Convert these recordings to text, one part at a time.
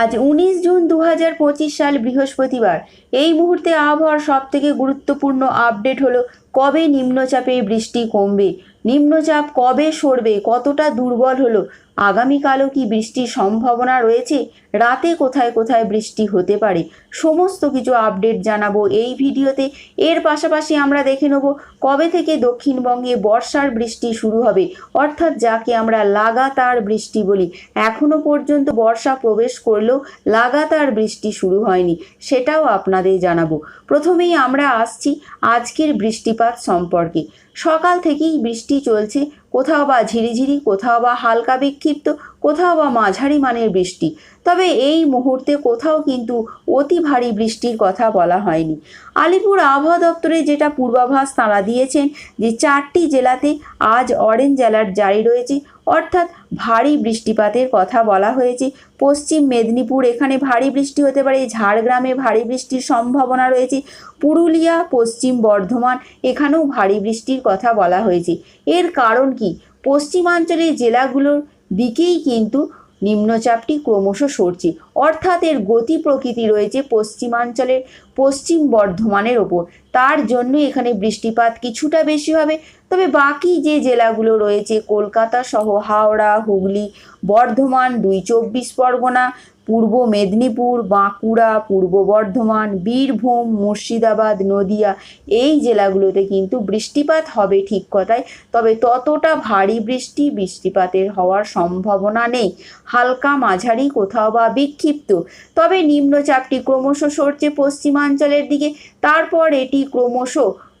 আজ উনিশ জুন দু হাজার পঁচিশ সাল বৃহস্পতিবার। এই মুহূর্তে আবহাওয়ার সব থেকে গুরুত্বপূর্ণ আপডেট হলো, কবে নিম্নচাপে বৃষ্টি কমবে? নিম্নচাপ কবে সরবে? কতটা দুর্বল হলো? আগামীকালও কি বৃষ্টির সম্ভাবনা রয়েছে? রাতে কোথায় কোথায় বৃষ্টি হতে পারে? সমস্ত কিছু আপডেট জানাব এই ভিডিওতে। এর পাশাপাশি আমরা দেখে নেব কবে থেকে দক্ষিণবঙ্গে বর্ষার বৃষ্টি শুরু হবে। অর্থাৎ যাকে আমরা লাগাতার বৃষ্টি বলি। এখনও পর্যন্ত বর্ষা প্রবেশ করলেও লাগাতার বৃষ্টি শুরু হয়নি, সেটাও আপনাদের জানাব। প্রথমেই আমরা আসছি আজকের বৃষ্টিপাত সম্পর্কে। সকাল থেকেই বৃষ্টি চলছে কোথাও বা ঝিরিঝিরি কোথাও বা হালকা বিক্ষিপ্ত কোথাও বা মাঝারি মানের বৃষ্টি। তবে এই মুহূর্তে কোথাও কিন্তু অতি ভারী বৃষ্টির কথা বলা হয়নি। আলিপুর আবহাওয়া দপ্তরে যেটা পূর্বাভাস তাঁরা দিয়েছেন যে চারটি জেলাতে আজ অরেঞ্জ অ্যালার্ট জারি রয়েছে, অর্থাৎ ভারী বৃষ্টিপাতের কথা বলা হয়েছে। পশ্চিম মেদিনীপুর এখানে ভারী বৃষ্টি হতে পারে, ঝাড়গ্রামে ভারী বৃষ্টির সম্ভাবনা রয়েছে। পুরুলিয়া, পশ্চিম বর্ধমান এখানেও ভারী বৃষ্টির কথা বলা হয়েছে। এর কারণ কি? পশ্চিমাঞ্চলের জেলাগুলোর দিকেই কিন্তু নিম্নচাপটি ক্রমশ সরছে। অর্থাৎ এর গতি প্রকৃতি রয়েছে পশ্চিমাঞ্চলের পশ্চিম বর্ধমানের ওপর। তার জন্য এখানে বৃষ্টিপাত কিছুটা বেশি হবে। তবে বাকি যে জেলাগুলো রয়েছে, কলকাতা সহ হাওড়া, হুগলি, বর্ধমান, দুই চব্বিশ পরগনা পূর্ব মেদিনীপুর, বাঁকুড়া, পূর্ব বর্ধমান, বীরভূম, মুর্শিদাবাদ, নদিয়া এই জেলাগুলোতে কিন্তু বৃষ্টিপাত হবে ঠিক কথায়। তবে ততটা ভারী বৃষ্টি বৃষ্টিপাতের হওয়ার সম্ভাবনা নেই। হালকা মাঝারি কোথাও বা বিক্ষিপ্ত। তবে নিম্নচাপটি ক্রমশ সরছে পশ্চিমাঞ্চলের দিকে। তারপর এটি ক্রমশ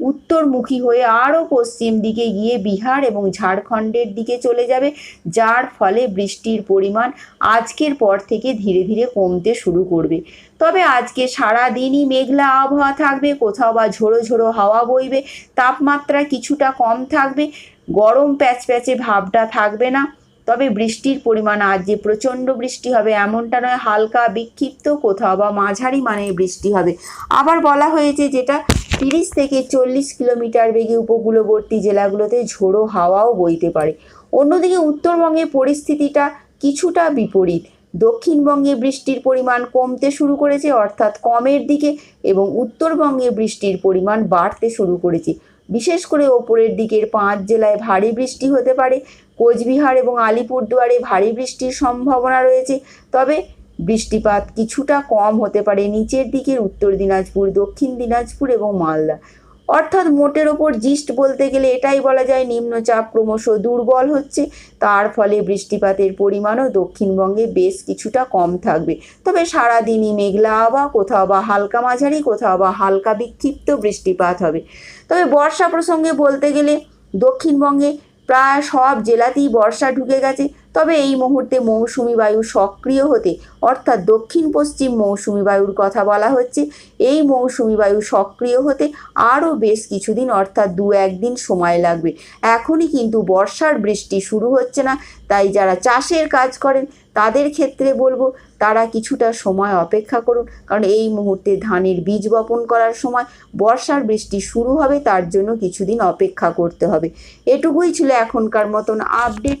উত্তরমুখী হয়ে আরও পশ্চিম দিকে গিয়ে বিহার এবং ঝাড়খণ্ডের দিকে চলে যাবে, যার ফলে বৃষ্টির পরিমাণ আজকের পর থেকে ধীরে ধীরে কমতে শুরু করবে। তবে আজকে সারা দিনই মেঘলা আবহাওয়া থাকবে, কোথাও বা ঝোড়ো ঝোড়ো হাওয়া বইবে, তাপমাত্রা কিছুটা কম থাকবে, গরম প্যাচ প্যাচে ভাবটা থাকবে না। তবে বৃষ্টির পরিমাণ আজ যে প্রচণ্ড বৃষ্টি হবে এমনটা নয়, হালকা বিক্ষিপ্ত কোথাও বা মাঝারি মানের বৃষ্টি হবে। আবার বলা হয়েছে যেটা তিরিশ থেকে চল্লিশ কিলোমিটার বেগে উপকূলবর্তী জেলাগুলোতে ঝোড়ো হাওয়াও বইতে পারে। অন্যদিকে উত্তরবঙ্গে পরিস্থিতিটা কিছুটা বিপরীত। দক্ষিণবঙ্গে বৃষ্টির পরিমাণ কমতে শুরু করেছে, অর্থাৎ কমের দিকে, এবং উত্তরবঙ্গে বৃষ্টির পরিমাণ বাড়তে শুরু করেছে। বিশেষ করে ওপরের দিকের পাঁচ জেলায় ভারী বৃষ্টি হতে পারে। কোচবিহার এবং আলিপুরদুয়ারে ভারী বৃষ্টির সম্ভাবনা রয়েছে। তবে বৃষ্টিপাত কিছুটা কম হতে পারে নিচের দিকের উত্তর দিনাজপুর, দক্ষিণ দিনাজপুর এবং মালদা। অর্থাৎ মোটের ওপর জিস্ট বলতে গেলে এটাই বলা যায় নিম্নচাপ ক্রমশ দুর্বল হচ্ছে। তার ফলে বৃষ্টিপাতের পরিমাণও দক্ষিণবঙ্গে বেশ কিছুটা কম থাকবে। তবে সারাদিনই মেঘলা আবহাওয়া, কোথাও বা হালকা মাঝারি, কোথাও বা হালকা বিক্ষিপ্ত বৃষ্টিপাত হবে। তবে বর্ষা প্রসঙ্গে বলতে গেলে দক্ষিণবঙ্গে প্রায় সব জেলাতেই বর্ষা ঢুকে গেছে। তবে এই মুহূর্তে মৌসুমি বায়ু সক্রিয় হতে, অর্থাৎ দক্ষিণ পশ্চিম মৌসুমি বায়ুর কথা বলা হচ্ছে, এই মৌসুমি বায়ু সক্রিয় হতে আরও বেশ কিছুদিন, অর্থাৎ দু একদিন সময় লাগবে। এখনই কিন্তু বর্ষার বৃষ্টি শুরু হচ্ছে না, তাই যারা চাষের কাজ করেন, তাদের ক্ষেত্রে বলব তারা কিছুটা সময় অপেক্ষা করুন, কারণ এই মুহূর্তে ধানের বীজ বপন করার সময় বর্ষার বৃষ্টি শুরু হবে, তার জন্য কিছুদিন অপেক্ষা করতে হবে। এটুকুই ছিল এখনকার মতন আপডেট